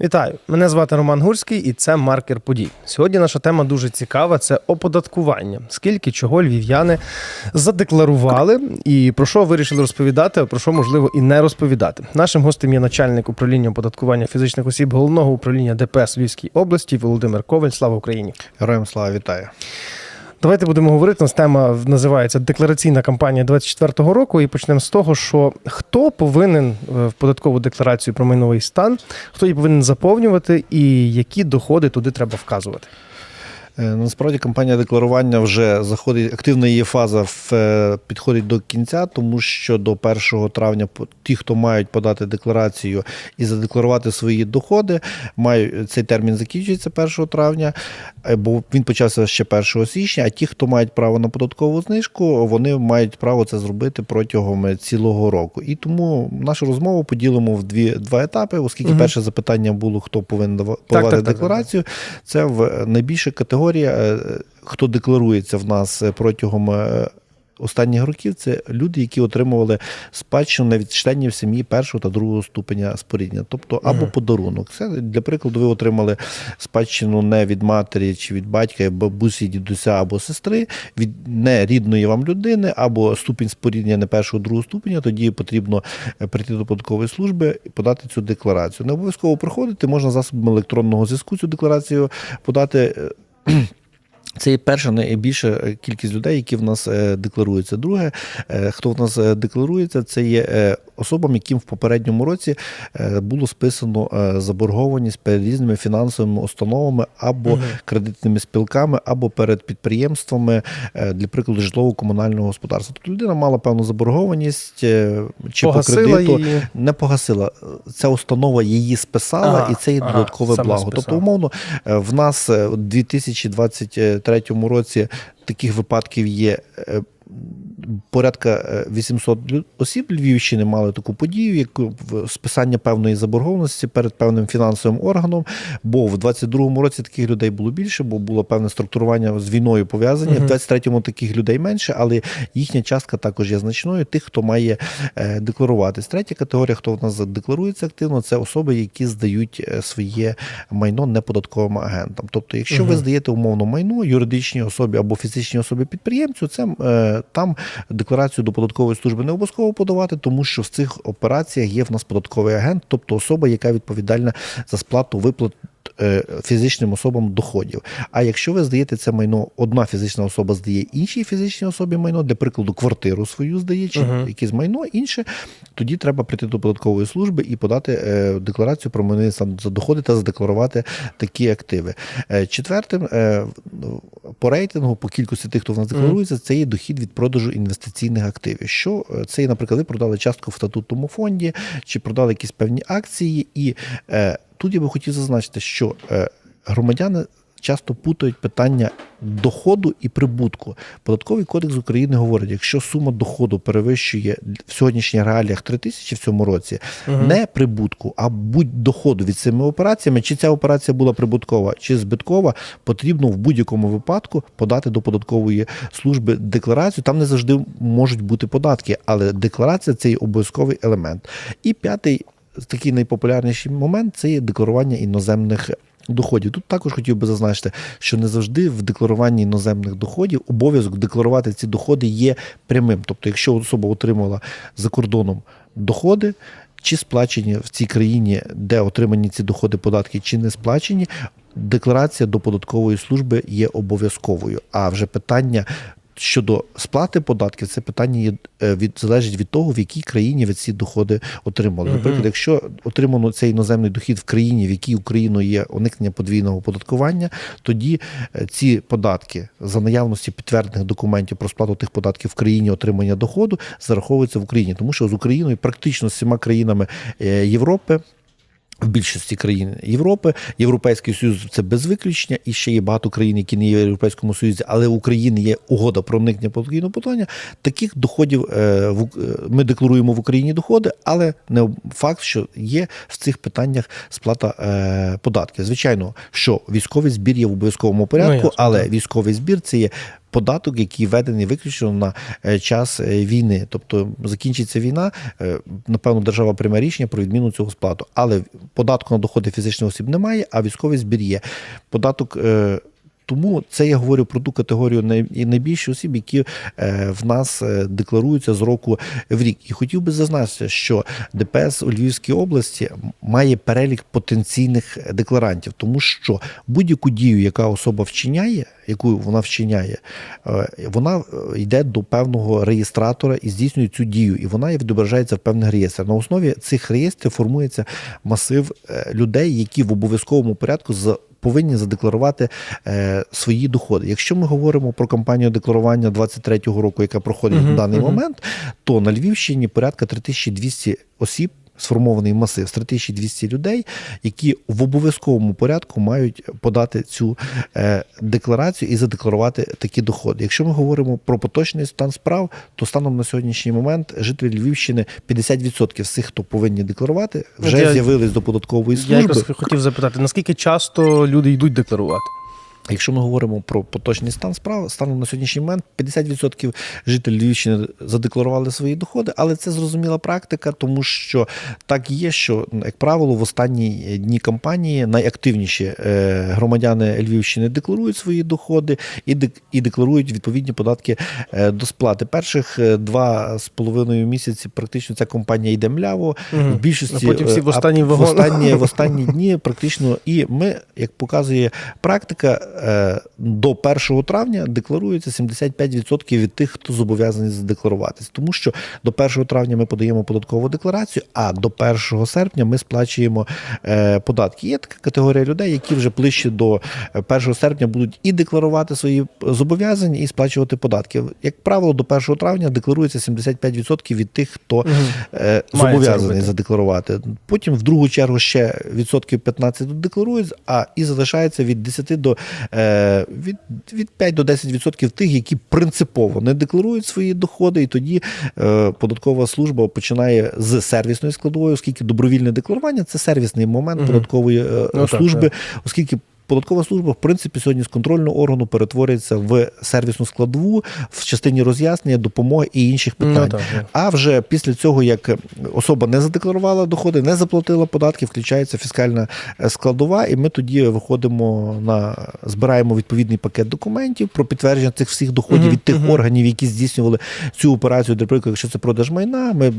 Вітаю! Мене звати Роман Гурський, і це маркер подій. Сьогодні наша тема дуже цікава: це оподаткування. Скільки чого львів'яни задекларували, і про що вирішили розповідати, а про що можливо і не розповідати. Нашим гостем є начальник управління оподаткування фізичних осіб головного управління ДПС Львівській області Володимир Коваль. Слава Україні! Героям слава вітаю. Давайте будемо говорити. Нас тема називається деклараційна кампанія 24-го року. І почнемо з того, що хто повинен е, в податкову декларацію про майновий стан, хто її повинен заповнювати, і які доходи туди треба вказувати. Е, Насправді кампанія декларування вже заходить, активна її фаза в, е, підходить до кінця, тому що до 1 травня ті, хто мають подати декларацію і задекларувати свої доходи, мають, цей термін закінчується 1 травня, е, бо він почався ще 1 січня, а ті, хто мають право на податкову знижку, вони мають право це зробити протягом цілого року. І тому нашу розмову поділимо в дві, два етапи, оскільки Мгм. перше запитання було, хто повинен дава- подавати так, так, декларацію. Це в найбільша категорія, е, хто декларується в нас е, протягом. е, Останніх років це люди, які отримували спадщину від членів сім'ї першого та другого ступеня споріднення, тобто або Мгм. подарунок. Це для прикладу, ви отримали спадщину не від матері чи від батька, бабусі, дідуся або сестри, від нерідної вам людини, або ступінь споріднення не першого, другого ступеня. Тоді потрібно прийти до податкової служби і подати цю декларацію. Не обов'язково приходити, можна засобами електронного зв'язку цю декларацію подати. Це є перша найбільша е, кількість людей, які в нас е, декларуються. Друге, е, хто в нас декларується, це є особам, яким в попередньому році е, було списано е, заборгованість перед різними фінансовими установами або Мгм. кредитними спілками, або перед підприємствами, е, для прикладу, житлово-комунального господарства. Тобто людина мала певну заборгованість чи Погасила по кредиту. її. Не погасила. Ця установа її списала, Ага, і це є ага, додаткове благо. списала. Тобто, умовно, в нас у 2023 році таких випадків є. Е, Порядка е, 800 осіб Львівщини мали таку подію, як списання певної заборгованості перед певним фінансовим органом. Бо в 22-му році таких людей було більше, бо було певне структурування з війною пов'язані. Мгм. В 23-му таких людей менше, але їхня частка також є значною. Тих, хто має е, декларуватись. Третя категорія, хто в нас декларується активно, це особи, які здають е, своє майно неподатковим агентам. Тобто, якщо ви здаєте умовно майно юридичній особі або фізичній особі підприємцю, це е, там декларацію до податкової служби не обов'язково подавати, тому що в цих операціях є в нас податковий агент, тобто особа, яка відповідальна за сплату виплат. Е, Фізичним особам доходів. А якщо ви здаєте це майно, одна фізична особа здає іншій фізичній особі майно, для прикладу, квартиру свою здає, чи Мгм. якесь майно інше, тоді треба прийти до податкової служби і подати е, декларацію про майновий стан за доходи та задекларувати такі активи. Е, четвертим по рейтингу, по кількості тих, хто в нас декларується, це є дохід від продажу інвестиційних активів. Що це наприклад, ви продали частку в статутному фонді, чи продали якісь певні акції, і тут я би хотів зазначити, що е, громадяни. Часто путають питання доходу і прибутку. Податковий кодекс України говорить, якщо сума доходу перевищує в сьогоднішніх реаліях 3 тисячі в цьому році, Мгм. не прибутку, а будь доходу від цими операціями, чи ця операція була прибуткова чи збиткова, потрібно в будь-якому випадку подати до податкової служби декларацію. Там не завжди можуть бути податки, але декларація це обов'язковий елемент. І п'ятий такий найпопулярніший момент це є декларування іноземних. Доходів тут також хотів би зазначити, що не завжди в декларуванні іноземних доходів обов'язок декларувати ці доходи є прямим. Тобто, якщо особа отримала за кордоном доходи, чи сплачені в цій країні, де отримані ці доходи, податки, чи не сплачені, декларація до податкової служби є обов'язковою. А вже питання. Щодо сплати податків, це питання є е, від залежить від того, в якій країні ви ці доходи отримали. Наприклад, якщо отримано цей іноземний дохід в країні, в якій Україною є уникнення подвійного оподаткування, тоді е, ці податки за наявності підтверджених документів про сплату тих податків в країні отримання доходу зараховуються в Україні, тому що з Україною практично з всіма країнами е, Європи. В більшості країн Європи, Європейський Союз це без виключення, і ще є багато країн, які не є в Європейському Союзі, але в Україні є угода про уникнення подвійного подання. Таких доходів е, в е, ми декларуємо в Україні доходи, але не факт, що є в цих питаннях сплата е, податків. Звичайно, що військовий збір є в обов'язковому порядку, ясно, але військовий збір це є Податок, який введений виключно на е, час е, війни, тобто закінчиться війна, е, напевно, держава прийме рішення про відміну цього сплату. Але податку на доходи фізичних осіб немає, а військовий збір є. Податок. Тому це я говорю про ту категорію най- і найбільше осіб, які е, в нас е, декларуються з року в рік. І хотів би зазначити, що ДПС у Львівській області має перелік потенційних декларантів, тому що будь-яку дію, яка особа вчиняє, яку вона вчиняє, е, вона йде до певного реєстратора і здійснює цю дію, і вона відображається в певних реєстрах. На основі цих реєстрів формується масив людей, які в обов'язковому порядку з повинні задекларувати е, свої доходи. Якщо ми говоримо про кампанію декларування 23-го року, яка проходить Мгм, в даний мгм. момент, то на Львівщині порядка 3200 осіб. Сформований масив з 3200 людей, які в обов'язковому порядку мають подати цю е, декларацію і задекларувати такі доходи. Якщо ми говоримо про поточний стан справ, то станом на сьогоднішній момент жителі Львівщини 50% з цих, хто повинні декларувати, вже я- з'явились до податкової Я служби. якраз хотів запитати, наскільки часто люди йдуть декларувати? Якщо ми говоримо про поточний стан справ, станом на сьогоднішній момент 50% жителів Львівщини задекларували свої доходи, але це зрозуміла практика, тому що так є, що, як правило, в останні дні кампанії найактивніші е, громадяни Львівщини декларують свої доходи і і декларують відповідні податки е, до сплати. Перших е, два з половиною місяці практично ця компанія йде мляво. Мгм. В більшості А потім всі в останній в останні, в останні дні практично. І ми, як показує практика, до 1 травня декларується 75% від тих, хто зобов'язаний задекларуватись. Тому що до 1 травня ми подаємо податкову декларацію, а до 1 серпня ми сплачуємо е, податки. Є така категорія людей, які вже ближче до е, 1 серпня будуть і декларувати свої зобов'язання, і сплачувати податки. Як правило, до 1 травня декларується 75% від тих, хто е, це зобов'язаний задекларувати. Потім в другу чергу ще відсотків 15 декларують, а і залишається від 10 до е, від, від 5 до 10 відсотків тих, які принципово не декларують свої доходи, і тоді е, податкова служба починає з сервісної складової, оскільки добровільне декларування це сервісний момент податкової е, Ну, так, служби, так. оскільки. Податкова служба, в принципі, сьогодні з контрольного органу перетворюється в сервісну складову в частині роз'яснення, допомоги і інших питань. Ну, так. А вже після цього, як особа не задекларувала доходи, не заплатила податки, включається фіскальна е, складова, і ми тоді виходимо на збираємо відповідний пакет документів про підтвердження цих всіх доходів Мгм, від тих мгм. органів, які здійснювали цю операцію. Для прикладу, якщо це продаж майна, ми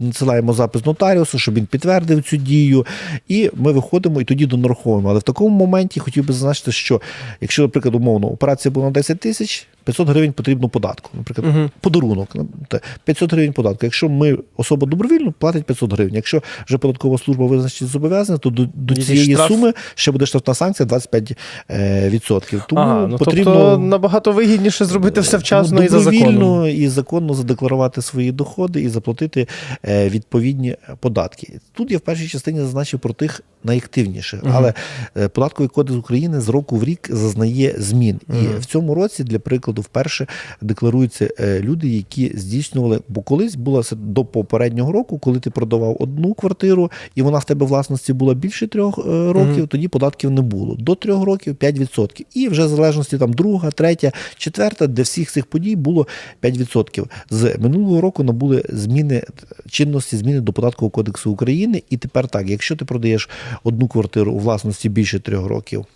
надсилаємо запис нотаріусу, щоб він підтвердив цю дію, і ми виходимо і тоді донараховуємо. Але в такому моменті хотів би зазначити, що якщо, наприклад, умовно операція була на 10 тисяч, 500 гривень потрібно податку. Наприклад, Мгм. подарунок. ну, те, 500 гривень податку. Якщо ми особа добровільно, платить 500 гривень. Якщо вже податкова служба визначить зобов'язання, то до, до цієї штраф? суми ще буде штрафна санкція 25%. Е, відсотків. Тому Ага, ну, потрібно тобто набагато вигідніше зробити все вчасно ну, і за законом. і законно задекларувати свої доходи і заплатити е, відповідні податки. Тут я в першій частині зазначив про тих найактивніших, Мгм. але е, податковий кодекс України з року в рік зазнає змін. Мгм. І в цьому році, для прикладу, вперше декларуються е, люди, які здійснювали, бо колись була до попереднього року, коли ти продавав одну квартиру, і вона в тебе власності була більше трьох е, років, Мгм. тоді податків не було. До трьох років 5%. І вже в залежності там друга, третя, четверта, для всіх цих подій було 5%. З минулого року набули зміни чинності, зміни до податкового кодексу України. І тепер так, якщо ти продаєш одну квартиру у власності більше трьох років.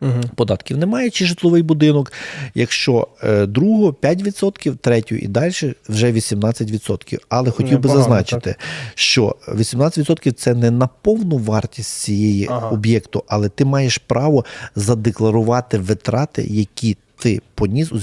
Мгм. Податків немає, чи житловий будинок. Якщо е, другого 5%, третю і далі вже 18%. Але хотів би Непогано, зазначити, що 18% це не на повну вартість цієї Ага. об'єкту, але ти маєш право задекларувати витрати, які ти поніс у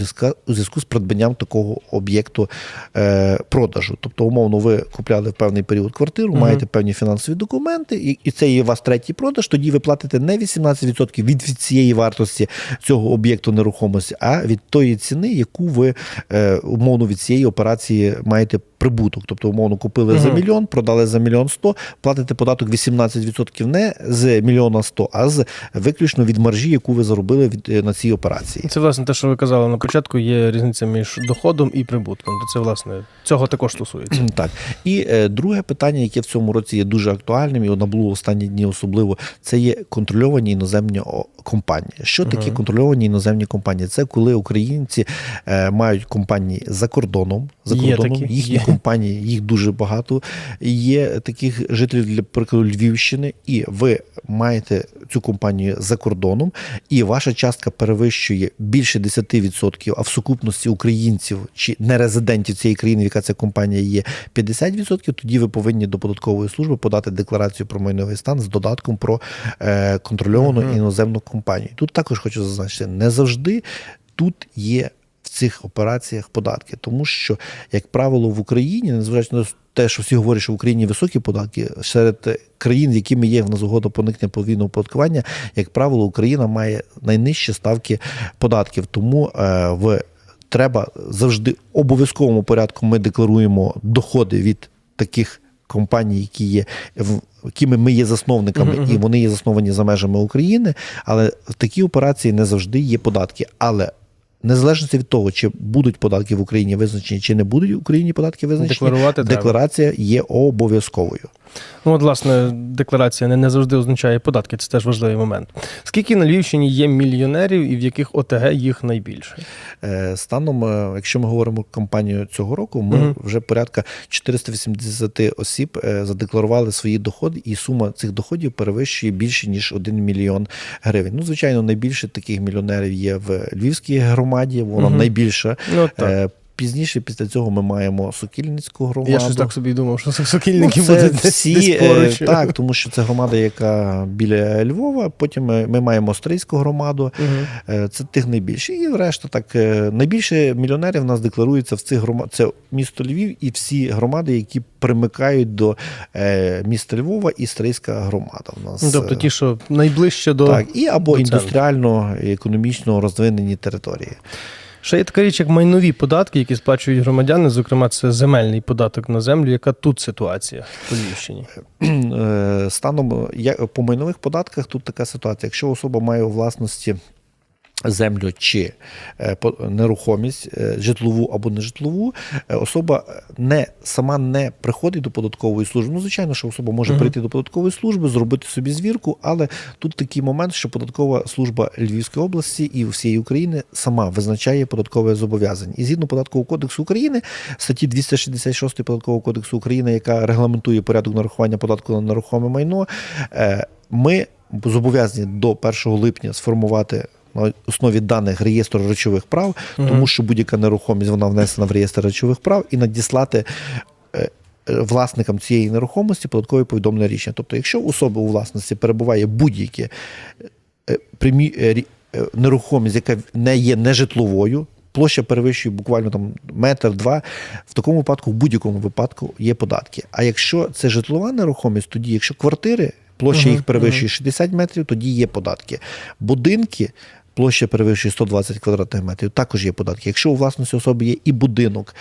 зв'язку, з придбанням такого об'єкту е, продажу. Тобто, умовно, ви купляли в певний період квартиру, Мгм. маєте певні фінансові документи, і, і це є у вас третій продаж. Тоді ви платите не 18% від, від цієї вартості цього об'єкту нерухомості, а від тої ціни, яку ви е, умовно від цієї операції маєте прибуток. Тобто, умовно, купили за мільйон, продали за мільйон сто, платите податок 18% не з мільйона сто, а з виключно від маржі, яку ви заробили від, е, на цій операції. Це власне те, що ви казали на початку, є різниця між доходом і прибутком. Це власне цього також стосується. Так. І е, друге питання, яке в цьому році є дуже актуальним, і воно було останні дні особливо, це є контрольовані іноземні компанії. Що таке контрольовані іноземні компанії? Це коли українці е, мають компанії за кордоном. За кордоном їхні є. Компанії, їх дуже багато. Є таких жителів для прикладу Львівщини, і ви маєте цю компанію за кордоном, і ваша частка перевищує більше 10%, а в сукупності українців чи нерезидентів цієї країни, яка ця компанія є, 50%, тоді ви повинні до податкової служби подати декларацію про майновий стан з додатком про е, контрольовану Мгм. іноземну компанію. Тут також хочу зазначити, не завжди тут є. Цих операціях податки, тому що, як правило, в Україні, незважаючи на те, що всі говорять, що в Україні високі податки, серед країн, якими є в нас угода по уникнення подвійного оподаткування, як правило, Україна має найнижчі ставки податків. Тому е, в треба завжди обов'язковому порядку ми декларуємо доходи від таких компаній, які є в якими ми є засновниками, Мгм, мгм. і вони є засновані за межами України. Але в такі операції не завжди є податки. Але Незалежно від того, чи будуть податки в Україні визначені, чи не будуть в Україні податки визначені, Декларувати декларація є обов'язковою. Ну, от, власне, декларація не, не завжди означає податки, це теж важливий момент. Скільки на Львівщині є мільйонерів і в яких ОТГ їх найбільше? Е, Станом, е, якщо ми говоримо кампанію цього року, ми Мгм. вже порядка 480 осіб е, задекларували свої доходи, і сума цих доходів перевищує більше ніж 1 мільйон гривень. Ну, звичайно, найбільше таких мільйонерів є в Львівській громаді, вона Мгм. найбільша. Ну. Пізніше, після цього, ми маємо Сокільницьку громаду. Я щось так собі думав, що сокільники Ну, це будуть всі, десь е, поруч. так, тому що це громада, яка біля Львова. Потім ми, ми маємо Острийську громаду. Е, Це тих найбільше. І решта так. е, Найбільше мільйонерів у нас декларується в цих громадах. Це місто Львів і всі громади, які примикають до міста Львова і Стрийська громада. У нас Ну, Тобто ті, що найближче до. так, і або до індустріально і економічно розвинені території. Ще є така річ, як майнові податки, які сплачують громадяни, зокрема, це земельний податок на землю. Яка тут ситуація по Львівщині? Е, Станом по майнових податках тут така ситуація. Якщо особа має у власності землю чи е, нерухомість, е, житлову або нежитлову, е, особа не сама не приходить до податкової служби. Ну, звичайно, що особа може Мгм. прийти до податкової служби, зробити собі звірку, але тут такий момент, що податкова служба Львівської області і всієї України сама визначає податкове зобов'язання. І згідно податкового кодексу України, статті 266 податкового кодексу України, яка регламентує порядок нарахування податку на нерухоме майно, ми зобов'язані до 1 липня сформувати. На основі даних реєстру речових прав, Мгм. тому що будь-яка нерухомість вона внесена в реєстр речових прав і надіслати е, власникам цієї нерухомості податкове повідомлення рішення. Тобто, якщо у особи у власності перебуває будь-яке е, е, нерухомість, яка не є нежитловою, площа перевищує буквально там метр-два, в такому випадку, в будь-якому випадку є податки. А якщо це житлова нерухомість, тоді, якщо квартири, площа їх перевищує 60 метрів, тоді є податки. Будинки. Площа перевищує 120 квадратних метрів, також є податки. Якщо у власності особи є і будинок,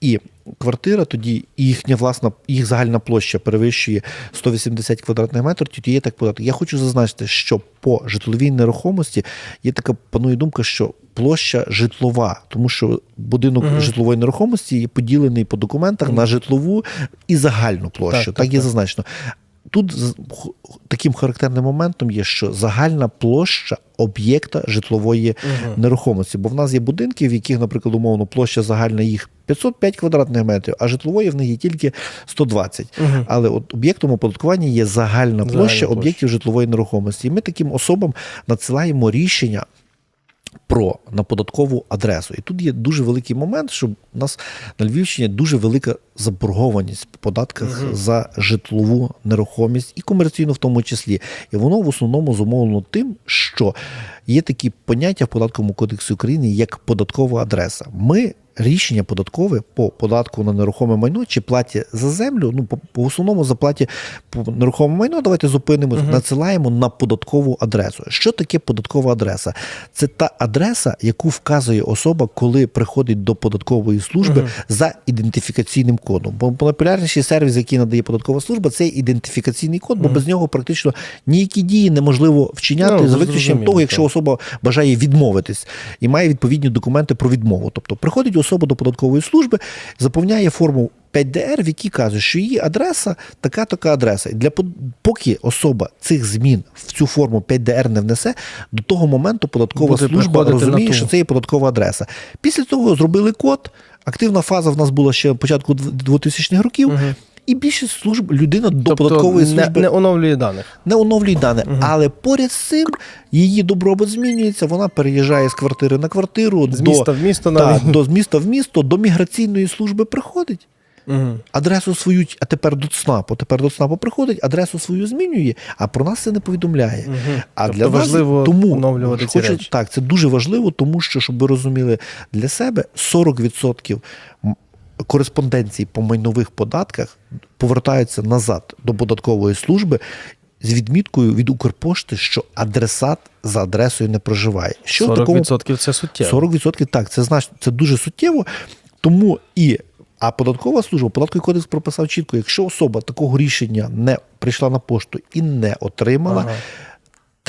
і квартира, тоді їхня власна, їх загальна площа перевищує 180 квадратних метрів, тоді є так податок. Я хочу зазначити, що по житловій нерухомості є така панує думка, що площа житлова, тому що будинок Мгм. житлової нерухомості є поділений по документах на житлову і загальну площу. Так, Так, так, є так. зазначено. Тут таким характерним моментом є, що загальна площа об'єкта житлової Мгм. нерухомості. Бо в нас є будинки, в яких, наприклад, умовно, площа загальна їх 505 квадратних метрів, а житлової в них є тільки 120. Мгм. Але от об'єктом оподаткування є загальна площа Загальна площа. об'єктів житлової нерухомості. І ми таким особам надсилаємо рішення. Про на податкову адресу. І тут є дуже великий момент, що у нас на Львівщині дуже велика заборгованість по податках угу. за житлову нерухомість і комерційну в тому числі. І воно в основному зумовлено тим, що є такі поняття в податковому кодексі України як податкова адреса. Ми рішення податкове по податку на нерухоме майно чи платі за землю. Ну, по, по основному за платі по нерухоме майно, давайте зупинимось, надсилаємо на податкову адресу. Що таке податкова адреса? Це та адреса, яку вказує особа, коли приходить до податкової служби за ідентифікаційним кодом. Бо популярніший сервіс, який надає податкова служба, це ідентифікаційний код, бо без нього практично ніякі дії неможливо вчиняти Ну, за виключенням того, якщо особа бажає відмовитись і має відповідні документи про відмову. Тобто приходить особа до податкової служби, заповняє форму 5ДР, в якій каже, що її адреса така така адреса. І для поки особа цих змін в цю форму 5ДР не внесе, до того моменту податкова Буде служба розуміє, що це є податкова адреса. Після того зробили код. Активна фаза в нас була ще початку 2000-х років. І більшість служб людина до податкової тобто служби не, не оновлює даних. не оновлює дане, але поряд з цим її добробут змінюється. Вона переїжджає з квартири на квартиру, З до, міста в місто та, до з міста в місто, до міграційної служби приходить. Угу. Адресу свою, а тепер до ЦНАПу. Тепер до ЦНАПу приходить, адресу свою змінює, а про нас це не повідомляє. А Тобто для нас тому оновлювати ці хочу- речі. Так, це дуже важливо, тому що, щоб ви розуміли для себе, 40% м- кореспонденції по майнових податках повертаються назад до податкової служби. З відміткою від Укрпошти, що адресат за адресою не проживає. Що 40% такому це суттєво. 40% так, це знач, це дуже суттєво. Тому і а податкова служба, податковий кодекс прописав чітко, якщо особа такого рішення не прийшла на пошту і не отримала. Ага.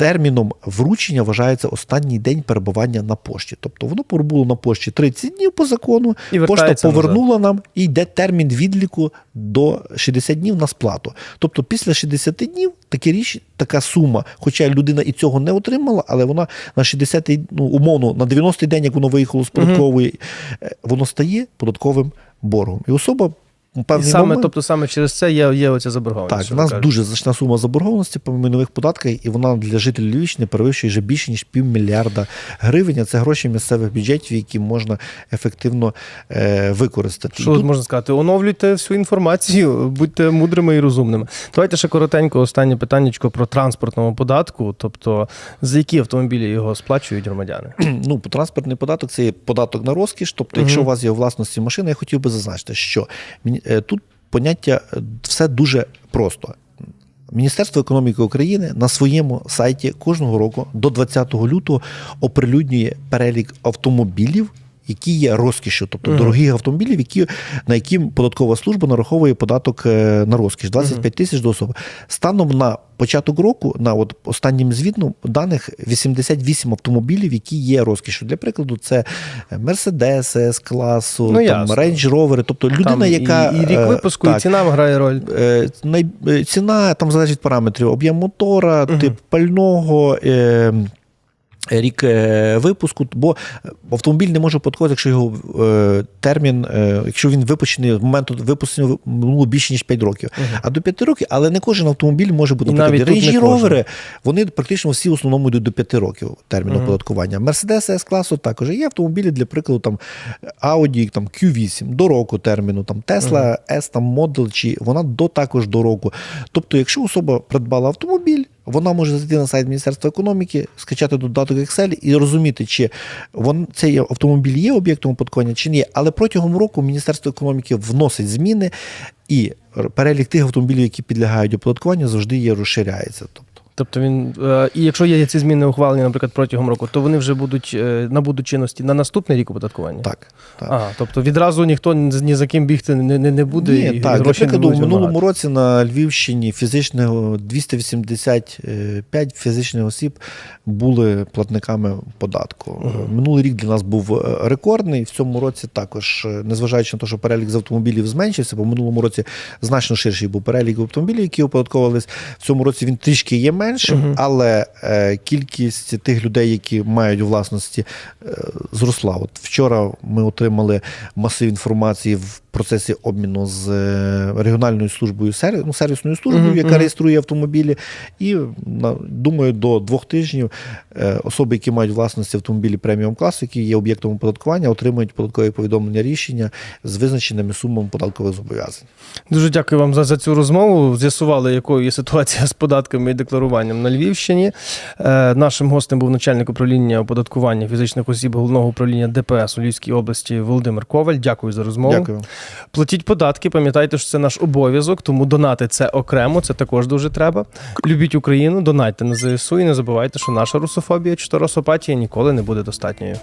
Терміном вручення вважається останній день перебування на пошті. Тобто воно пробуло на пошті 30 днів по закону, І пошта повернула нам і йде термін відліку до 60 днів на сплату. Тобто після 60 днів таке річ, така сума, хоча людина і цього не отримала, але вона на 60 ну, умовно, на 90-й день, як воно виїхало з податкової, е, воно стає податковим боргом. І особа у І саме, момент, тобто саме через це є, є оця заборгованість. так, в нас кажете. дуже значна сума заборгованості по майнових податках, і вона для жителів Львівщини перевищує вже більше ніж півмільярда гривень. А це гроші місцевих бюджетів, які можна ефективно е, використати. Що тут- можна сказати? Оновлюйте всю інформацію, будьте мудрими і розумними. Давайте ще коротенько останнє питаннячко про транспортному податку. Тобто, за які автомобілі його сплачують громадяни? ну, транспортний податок це є податок на розкіш. Тобто, якщо у вас є у власності машина, я хотів би зазначити, що тут поняття е, все дуже просто. Міністерство економіки України на своєму сайті кожного року до 20 лютого оприлюднює перелік автомобілів. Які є розкішю, тобто Мгм. дорогих автомобілів, які, на які податкова служба нараховує податок е, на розкіш 25 тисяч до особи. Станом на початок року, на от останнім звітом даних 88 автомобілів, які є розкішю. Для прикладу, це Mercedes S класу, Ну, там. Range Rover, тобто людина, Там яка і, і рік е, випуску, так, і ціна грає роль. Е, е, ціна там залежить від параметрів: об'єм мотора, Мгм. тип пального. Рік е, випуску, бо автомобіль не може подходити, якщо його е, термін, е, якщо він випущений з моменту випущення минуло більше ніж 5 років. А до 5 років, але не кожен автомобіль може бути навіть кожен. Rover, вони практично всі в основному йдуть до 5 років терміну Мгм. оподаткування. Mercedes S класу також є автомобілі для прикладу там Audi там Q8 до року терміну, там Tesla S там Model чи вона до також до року. Тобто, якщо особа придбала автомобіль, вона може зайти на сайт Міністерства економіки, скачати додаток Excel і розуміти, чи вон, цей автомобіль є об'єктом оподаткування, чи ні. Але протягом року Міністерство економіки вносить зміни, і перелік тих автомобілів, які підлягають оподаткуванню, завжди є розширяється. Тобто, він, е, і якщо є ці зміни ухвалені, наприклад, протягом року, то вони вже будуть е, набудуть чинності на наступний рік оподаткування? так. так. Ага, тобто відразу ніхто ні за ким бігти не, не, не буде. Ні, і так, гроші не прикладу, в минулому році на Львівщині фізичного 285 фізичних осіб були платниками податку. Минулий рік для нас був е, рекордний. В цьому році також, незважаючи на те, що перелік з автомобілів зменшився, бо в минулому році значно ширший був перелік автомобілів, які оподатковувались. В цьому році він трішки є меншим, але е, кількість тих людей, які мають у власності, е, зросла. От вчора ми отримали масив інформації в процесі обміну з е, регіональною службою серві- ну, сервісною службою, Мгм, яка реєструє автомобілі. І на- думаю, до двох тижнів е, особи, які мають власності автомобілі преміум класу, які є об'єктом оподаткування, отримують податкові повідомлення рішення з визначеними сумами податкових зобов'язань. Дуже дякую вам за, за цю розмову. З'ясували, якою є ситуація з податками і декларуванням. Оподаткуванням на Львівщині. Е, Нашим гостем був начальник управління оподаткування фізичних осіб головного управління ДПС у Львівській області Володимир Коваль. Дякую за розмову. Дякую. Платіть податки, пам'ятайте, що це наш обов'язок, тому донати це окремо, це також дуже треба. Любіть Україну, донайте на ЗСУ і не забувайте, що наша русофобія чи то росопатія ніколи не буде достатньою.